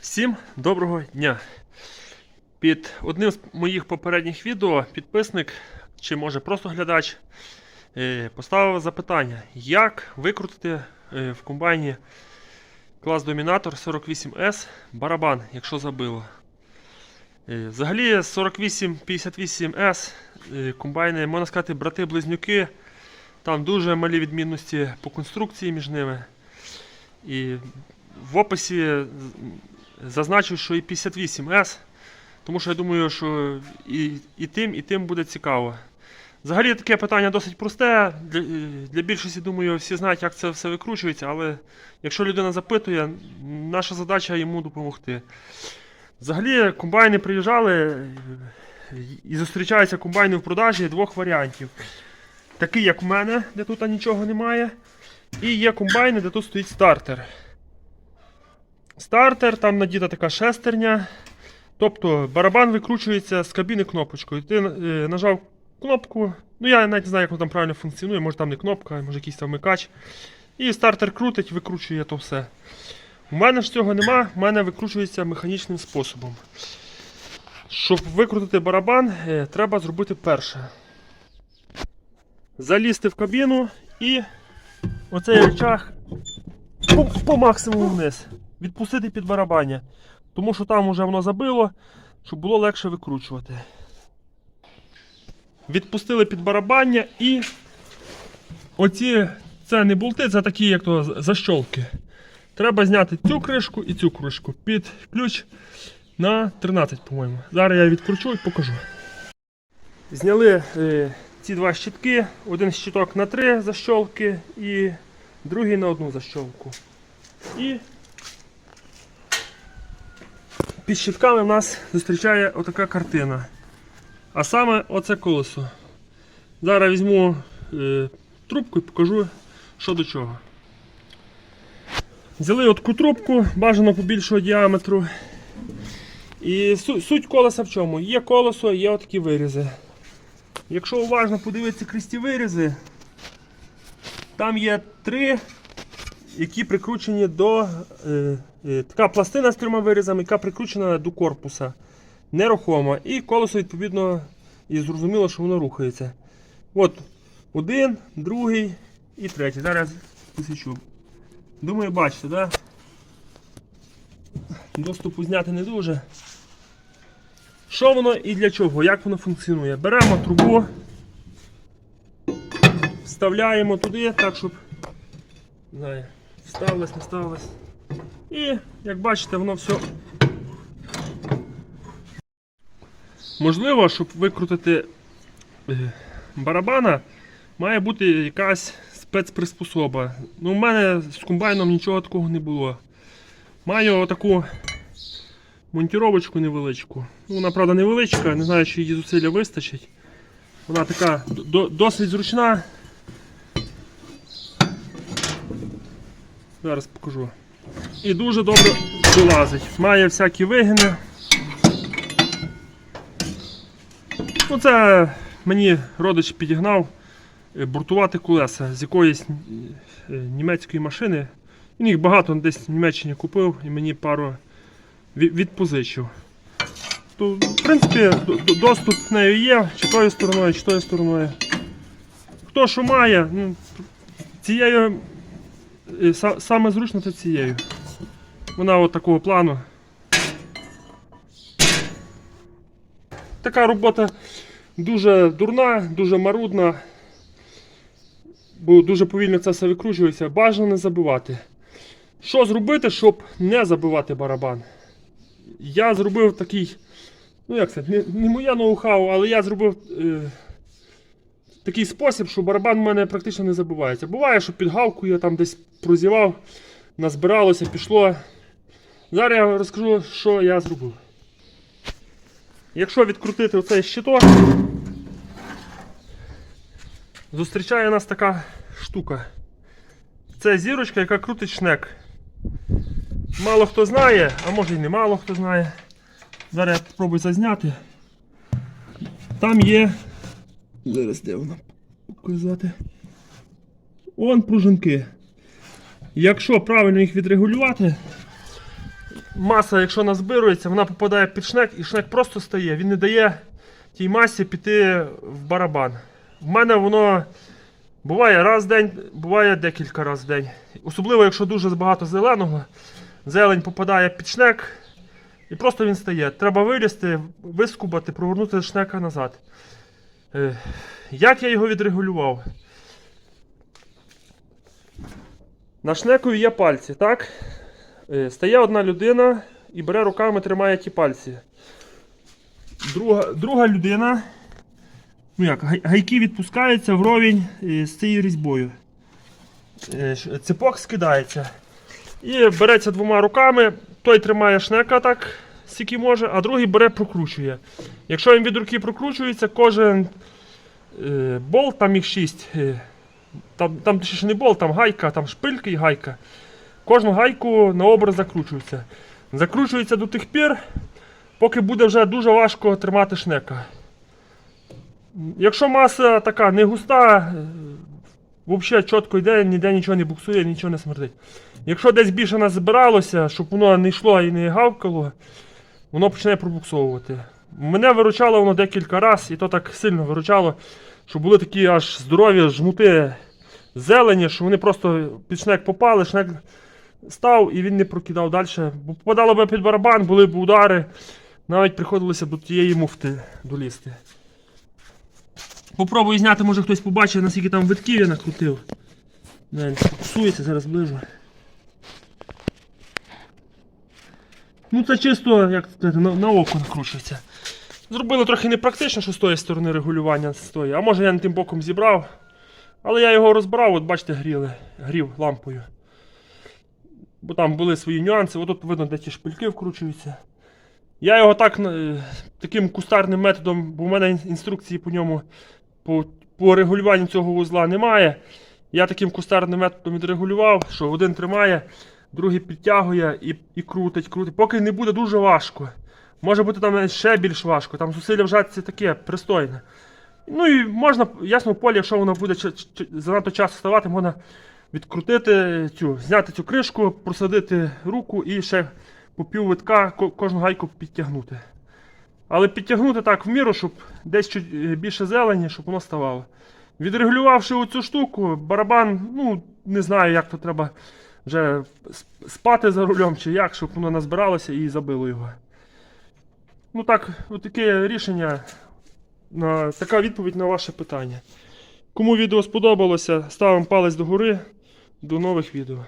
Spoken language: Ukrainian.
Всім доброго дня! Під одним з моїх попередніх відео підписник, чи може просто глядач, е, поставив запитання, як викрутити е, в комбайні клас Домінатор 48S барабан, якщо забило. Е, Взагалі 4858S е, комбайни, можна сказати, брати-близнюки. Там дуже малі відмінності по конструкції між ними. І в описі зазначу, що і 58S, тому що я думаю, що і, і тим, і тим буде цікаво. Взагалі таке питання досить просте. Для, для більшості, думаю, всі знають, як це все викручується, але якщо людина запитує, наша задача йому допомогти. Взагалі, комбайни приїжджали і зустрічаються комбайни в продажі двох варіантів. Такий, як в мене, де тут нічого немає. І є комбайни, де тут стоїть стартер. Стартер, там надіта така шестерня. Тобто барабан викручується з кабіни кнопочкою. Ти е, нажав кнопку. Ну я навіть не знаю, як воно там правильно функціонує, може там не кнопка, може якийсь там вмикач. І стартер крутить, викручує то все. У мене ж цього нема, в мене викручується механічним способом. Щоб викрутити барабан, е, треба зробити перше. Залізти в кабіну і оцей рычаг по, по максимуму вниз. Відпустити під барабання. Тому що там вже воно забило, щоб було легше викручувати. Відпустили під барабання і оці це не болти, це такі як то защолки. Треба зняти цю кришку і цю кришку під ключ на 13, по-моєму. Зараз я відкручу і покажу. Зняли е, ці два щитки, один щиток на три защолки і другий на одну защолку. І під щитками в нас зустрічає отака картина. А саме оце колесо. Зараз візьму е, трубку і покажу, що до чого. Взяли отаку трубку, бажано побільшого діаметру. І су- суть колеса в чому? Є колесо, є отакі вирізи. Якщо уважно подивитися крізь ті вирізи, там є три, які прикручені до. Е, е, така пластина з трьома вирізами, яка прикручена до корпуса. Нерухома. І колесо, відповідно, і зрозуміло, що воно рухається. От один, другий і третій. Зараз посвічу. Думаю, бачите, да? Доступу зняти не дуже. Що воно і для чого? Як воно функціонує? Беремо трубу, вставляємо туди, так, щоб не знаю, вставилось, не вставилось. І, як бачите, воно все. Можливо, щоб викрутити е, барабана, має бути якась спецприспособа. Ну, У мене з комбайном нічого такого не було. Маю отаку монтіровочку невеличку. Ну, вона, правда, невеличка, не знаю, чи її зусилля вистачить. Вона така до- досить зручна. Зараз покажу. І дуже добре вилазить. Має всякі вигини. Ну, це мені родич підігнав е, буртувати колеса з якоїсь е, німецької машини. Він їх багато десь в Німеччині купив і мені пару відпозичив. То, в принципі, доступ в нею є, чи тою стороною, чи тою стороною. Хто що має, ну, цією саме зручно це цією. Вона от такого плану. Така робота дуже дурна, дуже марудна. Бо дуже повільно це все викручується. Бажано не забивати. Що зробити, щоб не забивати барабан? Я зробив такий. Ну як це, не, не моє ноу-хау, але я зробив е, такий спосіб, що барабан у мене практично не забивається. Буває, що підгавкує, там десь прозівав, назбиралося, пішло. Зараз я розкажу, що я зробив. Якщо відкрутити оцей щиток, зустрічає нас така штука. Це зірочка, яка крутить шнек. Мало хто знає, а може і не мало хто знає. Зараз я спробую зазняти. Там є. Зараз де вона показати. Он пружинки. Якщо правильно їх відрегулювати, маса, якщо назбирується, вона попадає під шнек, і шнек просто стає. Він не дає тій масі піти в барабан. В мене воно буває раз в день, буває декілька разів в день. Особливо, якщо дуже багато зеленого, зелень попадає під шнек, і просто він стає. Треба вилізти, вискубати, провернути шнека назад. Е, Як я його відрегулював? На шнекові є пальці, так? Е, Стає одна людина і бере руками, тримає ті пальці. Друга, друга людина. Ну як, гайки відпускаються вровень е, з цією різьбою. Цепок скидається. І береться двома руками, той тримає шнека так, скільки може, а другий бере, прокручує. Якщо він від руки прокручується, кожен е, болт, там їх 6. Е, там, там ще не болт, там гайка, там шпилька і гайка. Кожну гайку на образ закручується. Закручується до тих пір, поки буде вже дуже важко тримати шнека. Якщо маса така не густа, взагалі чітко йде, ніде нічого не буксує, нічого не смердить. Якщо десь більше назбиралося, щоб воно не йшло і не гавкало, воно починає пробуксовувати. Мене виручало воно декілька разів, і то так сильно виручало, що були такі аж здорові жмути зелені, що вони просто під шнек попали, шнек став і він не прокидав далі. Бо попадало б під барабан, були б удари, навіть приходилося до тієї муфти долізти. Попробую зняти, може хтось побачить, наскільки там витків я накрутив. Не, фокусується, зараз ближу. Ну це чисто, як сказати, на, на око накручується. Зробили трохи непрактично, що з тої сторони регулювання з тої. А може я не тим боком зібрав. Але я його розбирав, от бачите, гріли, грів лампою. Бо там були свої нюанси, отут видно, де ті шпильки вкручуються. Я його так е, таким кустарним методом, бо в мене інструкції по ньому по, по регулюванню цього вузла немає. Я таким кустарним методом відрегулював, що один тримає, другий підтягує і, і крутить, крутить. Поки не буде дуже важко. Може бути там ще більш важко. Там зусилля в жатці таке пристойне. Ну і можна, ясно, в полі, якщо воно буде занадто часто ставати, можна відкрутити цю, зняти цю кришку, просадити руку і ще по пів витка ко- кожну гайку підтягнути. Але підтягнути так в міру, щоб десь чуть е, більше зелені, щоб воно ставало. Відрегулювавши оцю штуку, барабан, ну, не знаю, як то треба вже спати за рулем чи як, щоб воно назбиралося і забило його. Ну так, таке рішення, на, така відповідь на ваше питання. Кому відео сподобалося, ставимо палець догори. До нових відео.